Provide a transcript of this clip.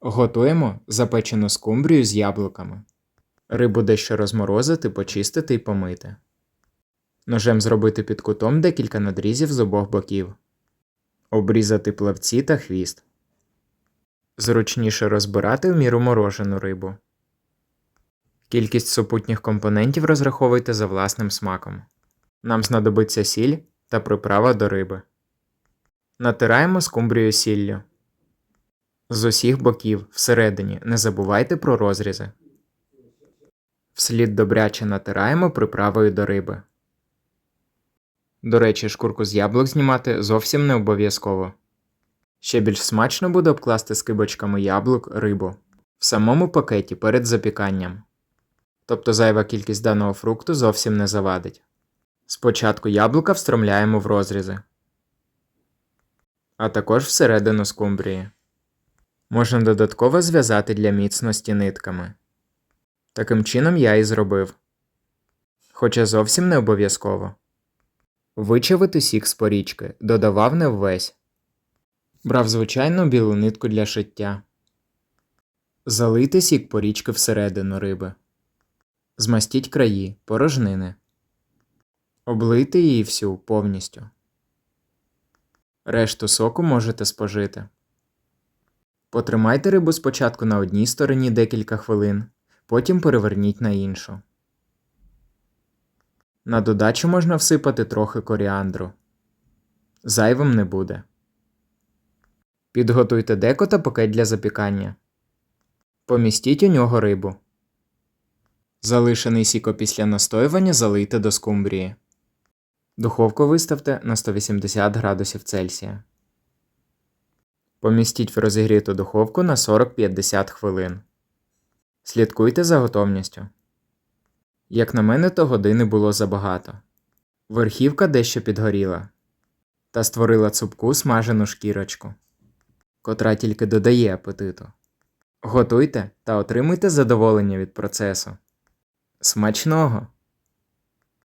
Готуємо запечену скумбрію з яблуками. Рибу дещо розморозити, почистити і помити. Ножем зробити під кутом декілька надрізів з обох боків. Обрізати плавці та хвіст. Зручніше розбирати в міру морожену рибу. Кількість супутніх компонентів розраховуйте за власним смаком. Нам знадобиться сіль та приправа до риби. Натираємо скумбрію сіллю. З усіх боків всередині не забувайте про розрізи. Вслід добряче натираємо приправою до риби. До речі, шкурку з яблук знімати зовсім не обов'язково. Ще більш смачно буде обкласти скибочками яблук рибу в самому пакеті перед запіканням. Тобто зайва кількість даного фрукту зовсім не завадить. Спочатку яблука встромляємо в розрізи, а також всередину скумбрії. Можна додатково зв'язати для міцності нитками. Таким чином я і зробив. Хоча зовсім не обов'язково. Вичавити сік з порічки додавав не ввесь. Брав звичайну білу нитку для шиття. Залийте сік порічки всередину риби. Змастіть краї, порожнини. Облийте її всю повністю. Решту соку можете спожити. Потримайте рибу спочатку на одній стороні декілька хвилин, потім переверніть на іншу. На додачу можна всипати трохи коріандру. Зайвим не буде. Підготуйте деко та пакет для запікання. Помістіть у нього рибу. Залишений сік після настоювання залийте до скумбрії. Духовку виставте на 180 градусів Цельсія. Помістіть в розігріту духовку на 40-50 хвилин. Слідкуйте за готовністю. Як на мене, то години було забагато. Верхівка дещо підгоріла та створила цупку смажену шкірочку, котра тільки додає апетиту. Готуйте та отримуйте задоволення від процесу. Смачного!